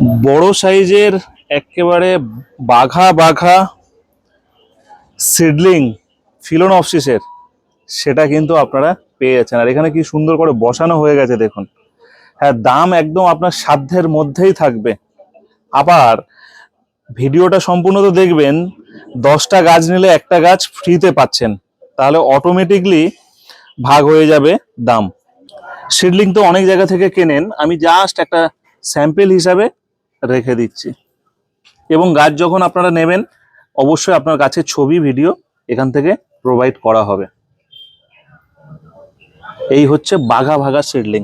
বড় সাইজের একেবারে বাঘা বাঘা সিডলিং ফিলন অফসিসের সেটা কিন্তু আপনারা পেয়ে যাচ্ছেন আর এখানে কি সুন্দর করে বসানো হয়ে গেছে দেখুন। হ্যাঁ দাম একদম আপনার সাধ্যের মধ্যেই থাকবে। আবার ভিডিওটা সম্পূর্ণ তো দেখবেন, দশটা গাছ নিলে একটা গাছ ফ্রিতে পাচ্ছেন। তাহলে অটোমেটিকলি ভাগ হয়ে যাবে দাম। সিডলিং তো অনেক জায়গা থেকে কেনেন। আমি জাস্ট একটা স্যাম্পেল হিসাবে রেখে দিচ্ছি। এবং গাছ যখন আপনারা নেবেন, অবশ্যই আপনার গাছের ছবি, ভিডিও এখান থেকে প্রোভাইড করা হবে। এই হচ্ছে বাঘা ভাগা সিডলিং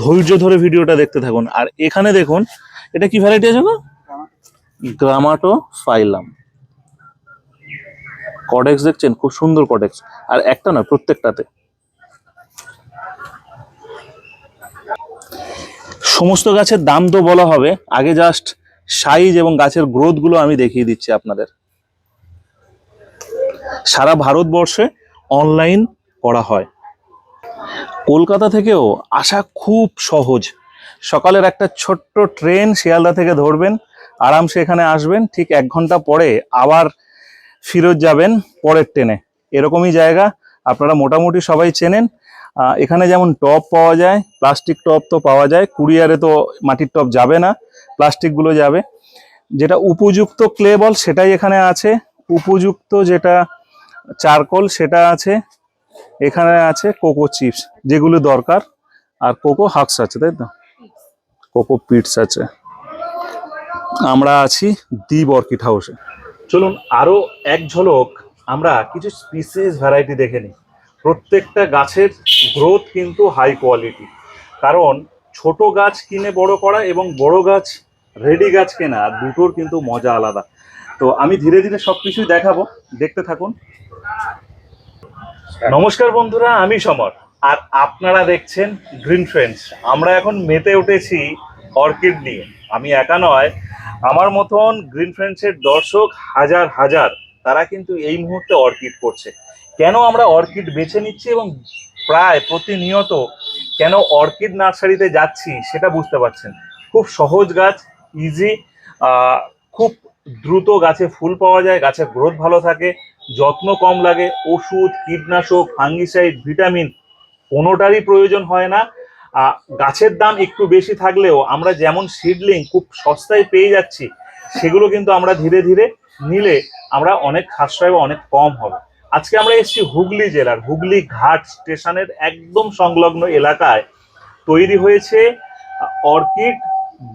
ধৈর্য ধরে ভিডিওটা দেখতে থাকুন। আর এখানে দেখুন, এটা কি ভ্যারাইটি আছে গো? গ্রামাটো ফাইলাম কডেক্স দেখছেন? খুব সুন্দর কডেক্স আর একটা নয়, প্রত্যেকটাতে। সমস্ত গাছের দাম তো বলা হবে। আগে জাস্ট সাইজ এবং গাছের গ্রোথগুলো আমি দেখিয়ে দিচ্ছি আপনাদের। সারা ভারতবর্ষে অনলাইন করা হয়। কলকাতা থেকেও আসা খুব সহজ। সকালের একটা ছোট্ট ট্রেন শিয়ালদা থেকে ধরবেন, আরামসে এখানে আসবেন, ঠিক এক ঘণ্টা পরে আবার ফিরত যাবেন পরের ট্রেনে এরকমই জায়গা, আপনারা মোটামুটি সবাই চেনেন। এখানে যেমন টপ পাওয়া যায় প্লাস্টিক টপ তো পাওয়া যায়, কুরিয়ারে তো মাটির টপ যাবে না প্লাস্টিকগুলো যাবে। যেটা উপযুক্ত ক্লে বল সেটাই এখানে আছে, উপযুক্ত যেটা চারকোল সেটা আছে, এখানে আছে কোকো চিপস যেগুলো দরকার, আর কোকো হাক্স আছে, তাই তো? কোকো পিটস আছে। আমরা আছি দ্বীপ অর্কিড হাউসে চলুন আরও এক ঝলক আমরা কিছু স্পিসিস ভ্যারাইটি দেখে নিই। প্রত্যেকটা গাছের গ্রোথ কিন্তু হাই কোয়ালিটি কারণ ছোট গাছ কিনে বড় করা এবং বড় গাছ রেডি গাছ কেনা দুটোর কিন্তু মজা আলাদা। তো আমি ধীরে ধীরে সব কিছুই দেখাবো, দেখতে থাকুন। নমস্কার বন্ধুরা, আমি সমর। আর আপনারা দেখছেন গ্রিন ফ্রেন্ডস আমরা এখন মেতে উঠেছি অর্কিড নিয়ে। আমি একা নয়, আমার মতন গ্রিন ফ্রেন্ডসের দর্শক হাজার হাজার, তারা কিন্তু এই মুহূর্তে অর্কিড করছে। কেন আমরা অর্কিড বেছে নিচ্ছি এবং প্রায় প্রতিনিয়ত কেন অর্কিড নার্সারিতে যাচ্ছি সেটা বুঝতে পারছেন। খুব সহজ গাছ ইজি খুব দ্রুত গাছে ফুল পাওয়া যায়, গাছের গ্রোথ ভালো থাকে, যত্ন কম লাগে, ওষুধ, কীটনাশক ফাঙ্গিসাইড ভিটামিন কোনোটারই প্রয়োজন হয় না। গাছের দাম একটু বেশি থাকলেও আমরা যেমন সিডলিং খুব সস্তায় পেয়ে যাচ্ছি, সেগুলো কিন্তু আমরা ধীরে ধীরে নিলে আমরা অনেক সাশ্রয় বা অনেক কম হবে। আজকে আমরা এসেছি হুগলি জেলার হুগলি ঘাট স্টেশনের একদম সংলগ্ন এলাকায়। তৈরি হয়েছে অর্কিড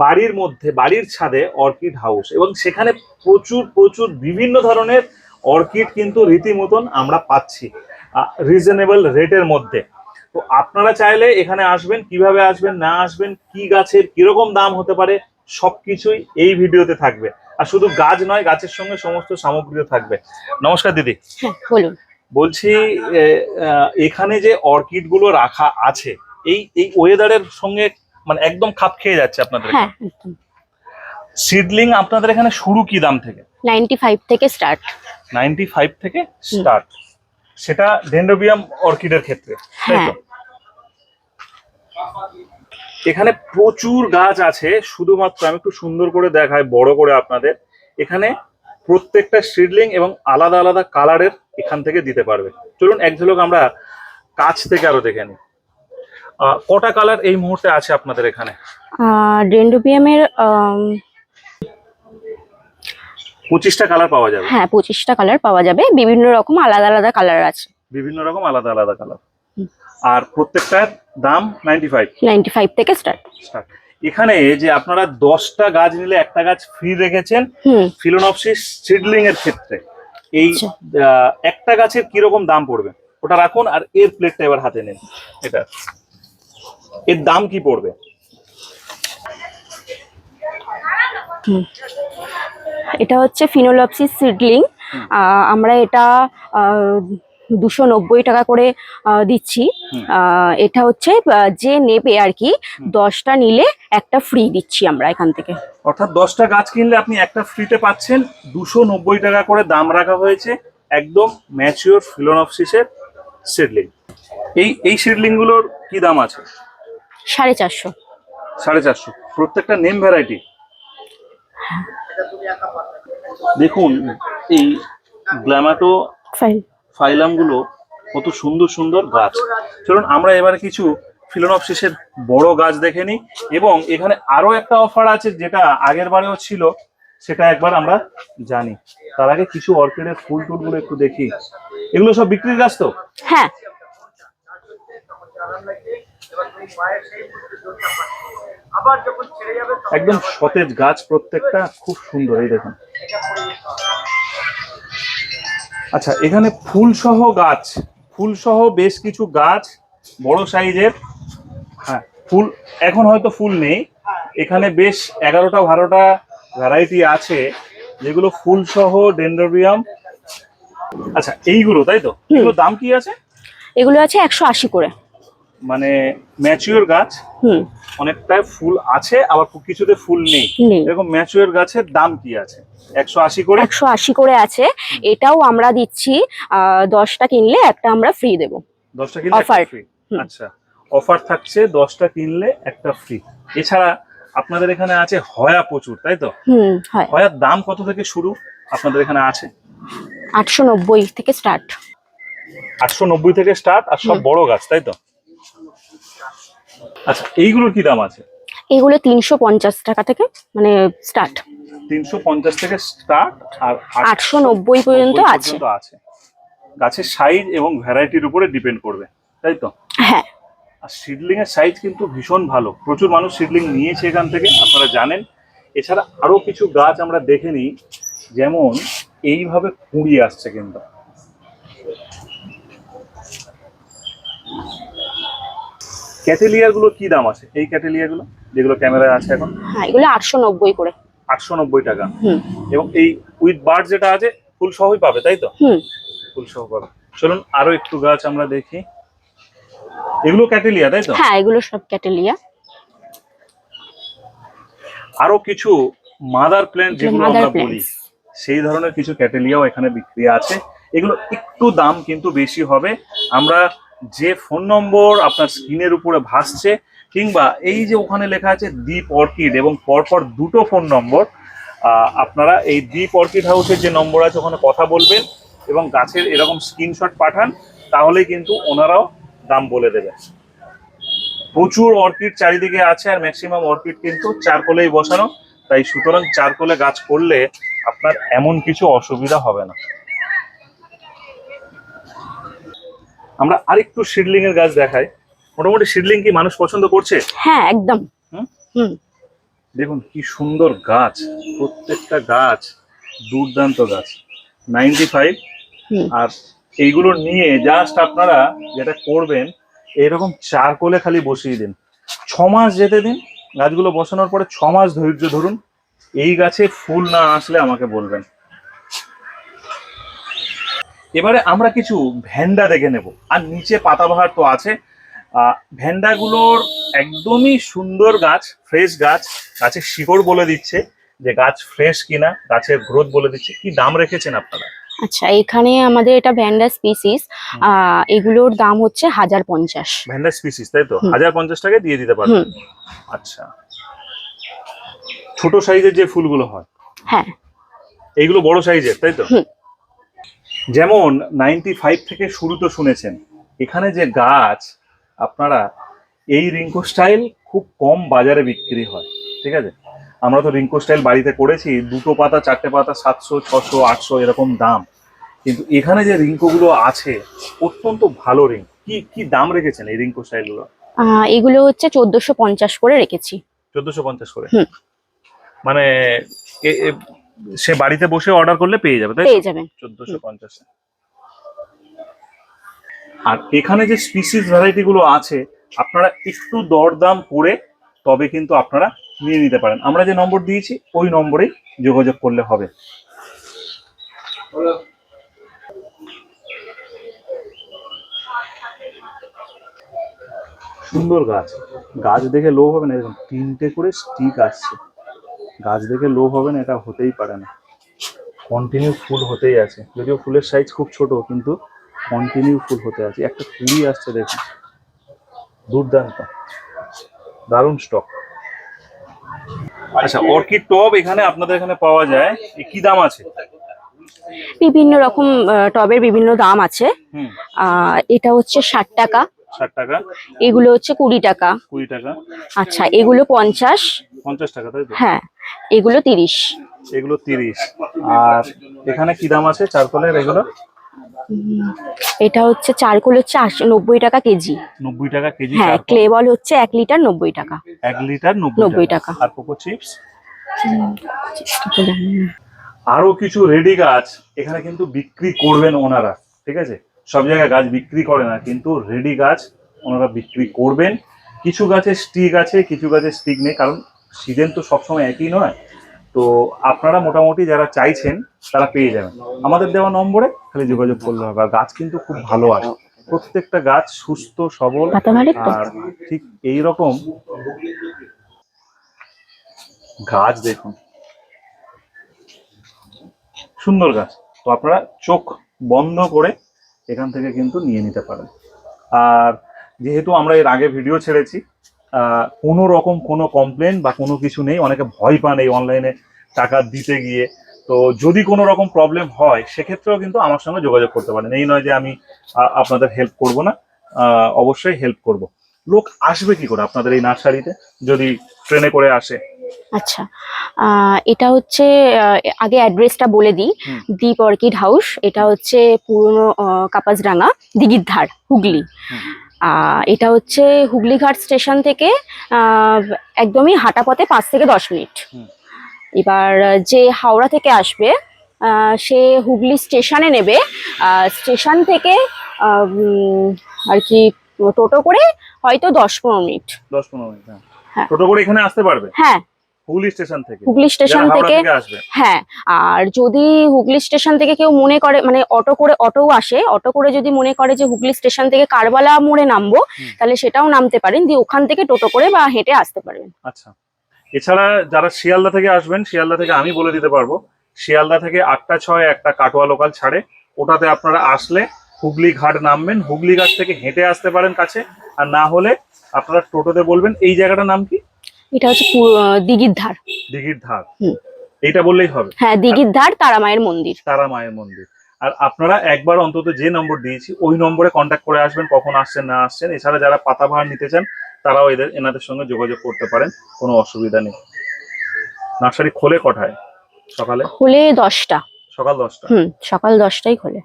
বাড়ির মধ্যে, বাড়ির ছাদে অর্কিড হাউস এবং সেখানে প্রচুর প্রচুর বিভিন্ন ধরনের অর্কিড কিন্তু রীতিমতন আমরা পাচ্ছি রিজনেবল রেটের মধ্যে। তো আপনারা চাইলে এখানে আসবেন, কীভাবে আসবেন, না আসবেন, কি গাছের কীরকম দাম হতে পারে, সবকিছুই এই ভিডিওতে থাকবে। আর শুধু গাছ নয় গাছের সঙ্গে সমস্ত সামগ্রীও থাকবে। নমস্কার দিদি। হ্যাঁ বলুন। বলছি এখানে যে অর্কিডগুলো রাখা আছে এই এই ওয়েদারের সঙ্গে মানে একদম খাপ খেয়ে যাচ্ছে আপনাদের হ্যাঁ সিডলিং আপনাদের এখানে শুরু কি দাম থেকে? নাইনটি ফাইভ থেকে স্টার্ট। নাইনটি ফাইভ থেকে স্টার্ট। সেটা ডেন্ডোবিয়াম অর্কিডের ক্ষেত্রে তাই তো? হ্যাঁ। এখানে প্রচুর গাছ আছে শুধুমাত্র আমি একটু সুন্দর করে দেখাই বড় করে আপনাদের। এখানে প্রত্যেকটা সিডলিং এবং আলাদা আলাদা কালারের এখান থেকে দিতে পারবে। চলুন এক ঝলক আমরা কাছ থেকে আরও দেখে নিই। কটা কালার এই মুহূর্তে আছে আপনাদের এখানে? ডেন্ডোবিয়ামের পঁচিশটা কালার পাওয়া যাবে। হ্যাঁ পঁচিশটা কালার পাওয়া যাবে। বিভিন্ন রকম আলাদা আলাদা কালার আছে। বিভিন্ন রকম আলাদা আলাদা কালার। আর প্রত্যেকটার দাম নাইনটি ফাইভ নাইনটি ফাইভ থেকে স্টার্ট স্টার্ট এখানে যে আপনারা দশটা গাছ নিলে একটা গাছ ফ্রি রেখেছেন ফিলোনপসিস সিডলিং এর ক্ষেত্রে। এই আচ্ছা। একটা গাছের কীরকম দাম পড়বে? ওটা রাখুন আর এর প্লেটটা এবার হাতে নিন। এটা। এর দাম কি পড়বে? এটা হচ্ছে ফিনোলপসিস সিডলিং আমরা এটা দুশো নব্বই টাকা করে দিচ্ছি। এটা হচ্ছে যে নেবে আর কি দশটা নিলে একটা ফ্রি দিচ্ছি আমরা এখান থেকে। অর্থাৎ দশটা গাছ কিনলে আপনি একটা ফ্রিতে পাচ্ছেন দুশো নব্বই টাকা করে দাম রাখা হয়েছে একদম ম্যাচিওর ফিলোনপসিসের সিডলিং এই এই সিডলিংগুলোর কি দাম আছে? সাড়ে চারশো। সাড়ে চারশো। প্রত্যেকটা নেম ভ্যারাইটি দেখুন এই গ্ল্যামাটো ফাইল ফাইলামগুলো কত সুন্দর সুন্দর গাছ। চলুন আমরা এবারে কিছু ফিলোনপসিসের বড় গাছ দেখে নিই এবং এখানে আরও একটা অফার আছে যেটা আগের বারেও ছিল সেটা একবার আমরা জানি। তার আগে কিছু অর্কিডের ফুল টুলগুলো একটু দেখি। এগুলো সব বিক্রির গাছ তো? হ্যাঁ। একদম সতেজ গাছ প্রত্যেকটা খুব সুন্দর এই দেখুন। আচ্ছা এখানে ফুল সহ গাছ ফুল সহ বেশ কিছু গাছ বড় সাইজের হ্যাঁ ফুল এখন হয়তো ফুল নেই। এখানে বেশ এগারোটা বারোটা ভ্যারাইটি আছে যেগুলো ফুল সহ ডেন্ড্রোবিয়াম আচ্ছা এইগুলো তাই তো? এগুলোর দাম কি আছে? এগুলো আছে একশো আশি করে। মানে ম্যাচিওর গাছ। হুম। অনেকটাই ফুল আছে আবার কিছুতে ফুল নেই। এরকম ম্যাচিওর গাছের দাম কি আছে? একশো আশি করে? একশো আশি করে আছে। এটাও আমরা দিচ্ছি দশটা কিনলে একটা আমরা ফ্রি দেবো। দশটা কিনলে Offer. ফ্রি আচ্ছা অফার থাকছে দশটা কিনলে একটা ফ্রি এছাড়া আপনাদের এখানে আছে হয়া প্রচুর তাই তো? হয়ার দাম কত থেকে শুরু? আপনাদের এখানে আছে? আটশো নব্বই থেকে স্টার্ট আটশো নব্বই থেকে স্টার্ট আর সব বড় গাছ তাই তো? আচ্ছা এইগুলোর কি দাম আছে? এগুলো তিনশো পঞ্চাশ টাকা থেকে মানে স্টার্ট তিনশো পঞ্চাশ থেকে স্টার্ট আর আটশো নব্বই পর্যন্ত আছে। গাছের সাইজ এবং ভ্যারাইটির উপরে ডিপেন্ড করবে তাই তো? হ্যাঁ। আর সিডলিং এর সাইজ কিন্তু ভীষণ ভালো। প্রচুর মানুষ সিডলিং নিয়েছে এখান থেকে আপনারা জানেন। এছাড়া আরও কিছু গাছ আমরা দেখে নিই যেমন এইভাবে কুঁড়ি আসছে কিন্তু। ক্যাটেলিয়ারগুলো কি দাম আছে? এই ক্যাটেলিয়া গুলো যেগুলো ক্যামেরায় আছে এখন? হ্যাঁ এগুলো আটশো নব্বই করে। আটশো নব্বই টাকা। এবং এই উইথ বার্ড যেটা আছে ফুল সহই পাবে তাই তো? হুম। ফুল সহ পাবে। চলুন আরও একটু গাছ আমরা দেখি। এগুলো ক্যাটেলিয়া তাই তো? হ্যাঁ এগুলো সব ক্যাটেলিয়া। আরও কিছু মাদার প্ল্যান্ট যেগুলো আমরা বলি সেই ধরনের কিছু ক্যাটেলিয়াও এখানে বিক্রি আছে। এগুলো একটু দাম কিন্তু বেশি হবে। আমরা যে ফোন নম্বর আপনার স্ক্রিনের উপরে ভাসছে, কিংবা এই যে ওখানে লেখা আছে দ্বীপ অর্কিড এবং পরপর দুটো ফোন নম্বর আপনারা এই দ্বীপ অর্কিড হাউসের যে নম্বর আছে ওখানে কথা বলবেন এবং গাছের এরকম স্ক্রিনশট পাঠান তাহলে কিন্তু ওনারাও দাম বলে দেবে। প্রচুর অর্কিড চারিদিকে আছে আর ম্যাক্সিমাম অর্কিড কিন্তু চারকোলেই বসানো, তাই সুতরাং চারকোলে গাছ করলে আপনার এমন কিছু অসুবিধা হবে না। আমরা আরেকটু সিডলিং এর গাছ দেখাই। মোটামুটি শিডলিং কি মানুষ পছন্দ করছে? হ্যাঁ একদম। হুম? দেখুন কি সুন্দর গাছ। প্রত্যেকটা গাছ দুর্দান্ত গাছ। নাইনটি ফাইভ আর এইগুলো নিয়ে জাস্ট আপনারা যেটা করবেন এরকম চার কোলে খালি বসিয়ে দিন। ছ মাস যেতে দিন গাছগুলো বসানোর পরে ছ মাস ধৈর্য ধরুন। এই গাছে ফুল না আসলে আমাকে বলবেন। এবারে আমরা কিছু ভ্যান্ডা দেখে নেব। আর নিচে পাতাবাহার তো আছে। আহ, ভ্যান্ডাগুলোর একদমই সুন্দর গাছ ফ্রেশ গাছ গাছের শিকড় বলে দিচ্ছে যে গাছ ফ্রেশ কিনা গাছের গ্রোথ বলে দিচ্ছে। কি দাম রেখেছেন আপনারা? আচ্ছা এখানে আমাদের এটা ভ্যান্ডা স্পিসিস এগুলোর দাম হচ্ছে হাজার পঞ্চাশ। ভ্যান্ডা স্পিসিস তাই তো? হাজার পঞ্চাশ টাকা দিয়ে দিতে পারবেন? আচ্ছা। ছোট সাইজের যে ফুলগুলো হয় হ্যাঁ। এইগুলো বড় সাইজের তাই তো। যেমন নাইনটি ফাইভ থেকে শুরু তো শুনেছেন এখানে যে গাছ আপনারা এই রিঙ্কো স্টাইল খুব কম বাজারে বিক্রি হয় ঠিক আছে? আমরা তো রিঙ্কো স্টাইল বাড়িতে করেছি দুটো পাতা চারটে পাতা সাতশো ছশো আটশো এরকম দাম। কিন্তু এখানে যে রিঙ্কোগুলো আছে অত্যন্ত ভালো রিঙ্ক কি কি দাম রেখেছেন এই রিঙ্কো স্টাইলগুলো? এগুলো হচ্ছে চোদ্দশো পঞ্চাশ করে রেখেছি। চোদ্দশো পঞ্চাশ করে? মানে সে বাড়িতে বসে অর্ডার করলে পেয়ে যাবে তাই পেয়ে যাবেন চোদ্দশো পঞ্চাশে। আর এখানে যে স্পিসিস ভ্যারাইটি গুলো আছে আপনারা একটু দরদাম করে তবে কিন্তু আপনারা নিয়ে নিতে পারেন। আমরা যে নম্বর দিয়েছি ওই নম্বরেই যোগাযোগ করলে হবে। সুন্দর গাছ। গাছ দেখে লোভ হবে না এরকম তিনটে করে স্টিক আসছে। গাছ দেখে লোভ হবে না এটা হতেই পারে না। কন্টিনিউ ফুল হতেই আছে। যদিও ফুলের সাইজ খুব ছোট কিন্তু কন্টিনিউ ফুল হতে আছে। একটা কুড়ি আসছে দেখুন। দুর্দান্ত। দারুণ স্টক আচ্ছা অর্কিড টব এখানে আপনাদের এখানে পাওয়া যায়। কি দাম আছে? বিভিন্ন রকম টবের বিভিন্ন দাম আছে। এটা হচ্ছে ষাট টাকা। ষাট টাকা। এগুলো হচ্ছে কুড়ি টাকা। কুড়ি টাকা। আচ্ছা এগুলো পঞ্চাশ। পঞ্চাশ টাকা তাই হ্যাঁ। এগুলো তিরিশ। এগুলো তিরিশ। আর এখানে কি দাম আছে চারকোলের এগুলো? এটা হচ্ছে চারকোল হচ্ছে নব্বই টাকা কেজি। নব্বই টাকা কেজি হ্যাঁ। ক্লে বল হচ্ছে এক লিটার নব্বই টাকা। এক লিটার নব্বই টাকা। আর কোকো চিপস? আরও কিছু রেডি গাছ এখানে কিন্তু বিক্রি করবেন ওনারা ঠিক আছে? সব জায়গায় গাছ বিক্রি করে না কিন্তু রেডি গাছ ওনারা বিক্রি করবেন। কিছু গাছের স্টিক আছে কিছু গাছের স্টিক নেই কারণ সিজন তো সবসময় একই নয় তো আপনারা মোটামুটি যারা চাইছেন তারা পেয়ে যাবেন। আমাদের দেওয়া নম্বরে খালি যোগাযোগ করলে হবে। আর গাছ কিন্তু খুব ভালো আসে। প্রত্যেকটা গাছ সুস্থ সবল? আর ঠিক এই রকম গাছ দেখুন। সুন্দর গাছ। তো আপনারা চোখ বন্ধ করে এখান থেকে কিন্তু নিয়ে নিতে পারেন। আর যেহেতু আমরা এর আগে ভিডিও ছেড়েছি কোনো রকম কোনো কমপ্লেন বা কোনো কিছু নেই। অনেকে ভয় পান এই অনলাইনে টাকা দিতে গিয়ে। তো যদি কোনো রকম প্রবলেম হয় সেক্ষেত্রেও কিন্তু আমার সঙ্গে যোগাযোগ করতে পারেন। এই নয় যে আমি আপনাদের হেল্প করব না। অবশ্যই হেল্প করব। লোক আসবে কি করে আপনাদের এই নার্সারিতে? যদি ট্রেনে করে আসে। আচ্ছা। এটা হচ্ছে আগে অ্যাড্রেসটা বলে দিই। দীপ অর্কিড হাউস এটা হচ্ছে পুরনো কাপাসডাঙ্গা দিঘির ধার হুগলি। এটা হচ্ছে হুগলিঘাট স্টেশন থেকে একদমই হাঁটা পথে পাঁচ থেকে দশ মিনিট। এবার যে হাওড়া থেকে আসবে সে হুগলি স্টেশনে নেবে। স্টেশন থেকে আর কি টোটো করে হয়তো দশ পনেরো মিনিট। দশ পনেরো মিনিট হ্যাঁ। হ্যাঁ। টোটো করে এখানে আসতে পারবে? হ্যাঁ। হুগলি স্টেশন থেকে। হুগলি স্টেশন থেকে হ্যাঁ আর যদি হুগলি স্টেশন থেকে কেউ মনে করে মানে অটো করে অটোও আসে অটো করে যদি মনে করে যে হুগলি স্টেশন থেকে কারবালা মোড়ে নামবো তাহলে সেটাও নামতে পারেন দিয়ে ওখান থেকে টোটো করে বা হেঁটে আসতে পারবেন। আচ্ছা। এছাড়া যারা শিয়ালদা থেকে আসবেন শিয়ালদা থেকে আমি বলে দিতে পারব শিয়ালদা থেকে আটটা ছয় একটা কাটোয়া লোকাল ছাড়ে ওটাতে আপনারা আসলে হুগলি ঘাট নামবেন হুগলি ঘাট থেকে হেঁটে আসতে পারেন কাছে আর না হলে আপনারা টোটোতে বলবেন এই জায়গাটার নাম কি? এটা হচ্ছে দিঘির ধার। দিঘির ধার। হুম। এইটা বললেই হবে। হ্যাঁ দিঘির ধার তারা মায়ের মন্দির। তারা মায়ের মন্দির। আর আপনারা একবার অন্তত যে নম্বর দিয়েছি ওই নম্বরে কন্ট্যাক্ট করে আসবেন কখন আসছেন না আসছেন। এছাড়া যারা পাতাবাহার নিতে চান তারাও এদের এনাদের সঙ্গে যোগাযোগ করতে পারেন। কোনো অসুবিধা নেই। নার্সারি খোলে কটায়? সকালে? খোলে দশটা। সকাল দশটা? হুম সকাল দশটাই খোলে।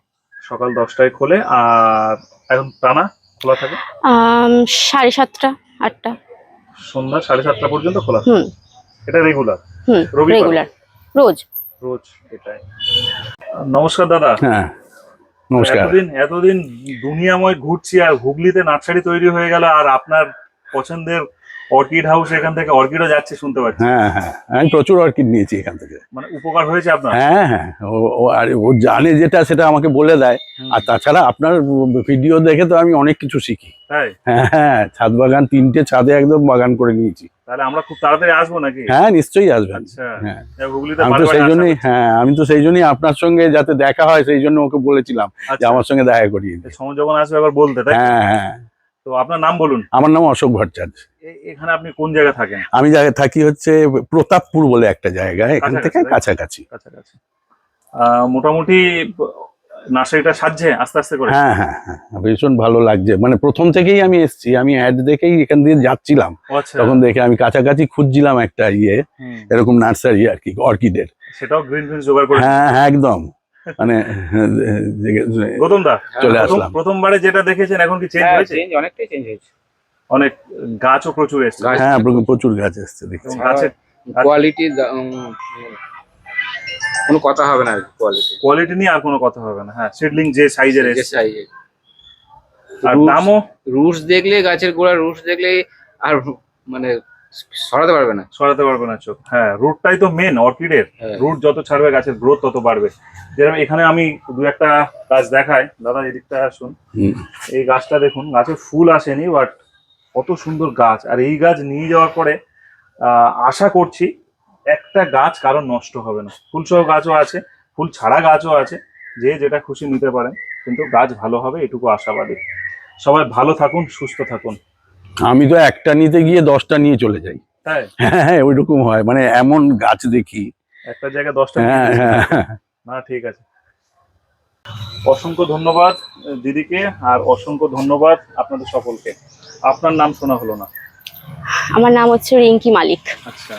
সকাল দশটায় খোলে। আর এখন টানা খোলা থাকে? সাড়ে সাতটা আটটা। সন্ধ্যা সাড়ে সাতটা পর্যন্ত খোলা হুম। এটা রেগুলার হুম রেগুলার রোজ। রোজ এটাই। নমস্কার দাদা। হ্যাঁ নমস্কার। এতদিন এতদিন দুনিয়াময় ঘুরছি আর হুগলিতে নার্সারি তৈরি হয়ে গেল আর আপনার পছন্দের অর্কিড হাউস এখান থেকে অর্কিডও যাচ্ছে শুনতে পাচ্ছি। হ্যাঁ হ্যাঁ আমি প্রচুর অর্কিড নিয়েছি এখান থেকে। মানে উপকার হয়েছে আপনার? হ্যাঁ হ্যাঁ ও আর ও জানে যেটা সেটা আমাকে বলে দেয়। আর তাছাড়া আপনার ভিডিও দেখে তো আমি অনেক কিছু শিখি। তাই? হ্যাঁ হ্যাঁ ছাদ বাগান তিনটে ছাদে একদম বাগান করে নিয়েছি। তাহলে আমরা খুব তাড়াতাড়ি আসব নাকি? হ্যাঁ নিশ্চয়ই আসবেন। আচ্ছা। হ্যাঁ। আমি তো সেই জন্যই হ্যাঁ আমি তো সেই জন্যই আপনার সঙ্গে যাতে দেখা হয় সেই জন্য ওকে বলেছিলাম যে আচ্ছা। আমার সঙ্গে দেখা করিয়ে সময় যখন আসবে একবার বলতে তাই হ্যাঁ হ্যাঁ। তো আপনার নাম বলুন। আমার নাম অশোক ভট্টাচার্য। এখানে আপনি কোন জায়গায় থাকেন? আমি জায়গায় থাকি হচ্ছে প্রতাপপুর বলে একটা জায়গা এখান থেকে কাছাকাছি। কাছাকাছি। মোটামুটি নার্সারিটা সাজছে আস্তে আস্তে করে? হ্যাঁ হ্যাঁ হ্যাঁ ভীষণ ভালো লাগছে। মানে প্রথম থেকেই আমি এসেছি আমি অ্যাড দেখেই এখান দিয়ে যাচ্ছিলাম। আচ্ছা। তখন দেখে আমি কাছাকাছি খুঁজছিলাম একটা ইয়ে এরকম নার্সারি আর কি অর্কিডের। সেটাও গ্রিন ফিন্স জোগাড় করে হ্যাঁ হ্যাঁ একদম। মানে গৌতম দা চলে আসলাম। প্রথমবারে যেটা দেখেছেন এখন কি চেঞ্জ হ্যাঁ হয়েছে? চেঞ্জ অনেকটাই চেঞ্জ হয়েছে। অনেক গাছও প্রচুর এসছে। গাছ- হ্যাঁ প্র- প্রচুর গাছ এসছে দেখছি। গাছের কোয়ালিটি কোনো কথা হবে না কোয়ালিটি কোয়ালিটি নিয়ে আর কোনো কথা হবে না। হ্যাঁ সিডলিং যে সাইজের এসছে। আর দামও? রুটস দেখলে গাছের গোড়া রুটস দেখলে আর মানে সরাতে পারবে না। সরাতে পারবে না চোখ। হ্যাঁ রুটটাই তো মেন অর্কিডের। রুট যত ছাড়বে গাছের গ্রোথ তত বাড়বে। যেরকম এখানে আমি দু একটা গাছ দেখাই। দাদা এদিকটা আসুন। এই গাছটা দেখুন গাছে ফুল আসেনি বাট কত সুন্দর গাছ। আর এই গাছ নিয়ে যাওয়ার পরে আশা করছি একটা গাছ কারণ নষ্ট হবে না। ফুল সহ গাছও আছে ফুল ছাড়া গাছও আছে। যে যেটা খুশি নিতে পারেন কিন্তু গাছ ভালো হবে এটুকু আশাবাদী। সবাই ভালো থাকুন সুস্থ থাকুন। আমি তো একটা নিতে গিয়ে দশটা নিয়ে চলে যাই। তাই? হ্যাঁ হ্যাঁ ওইরকম হয়। মানে এমন গাছ দেখি। একটা জায়গায় দশটা হ্যাঁ হ্যাঁ হ্যাঁ। না ঠিক আছে। অসংখ্য ধন্যবাদ দিদিকে আর অসংখ্য ধন্যবাদ আপনাদের সকলকে। আপনার নাম শোনা হলো না। আমার নাম হচ্ছে রিঙ্কি মালিক। আচ্ছা।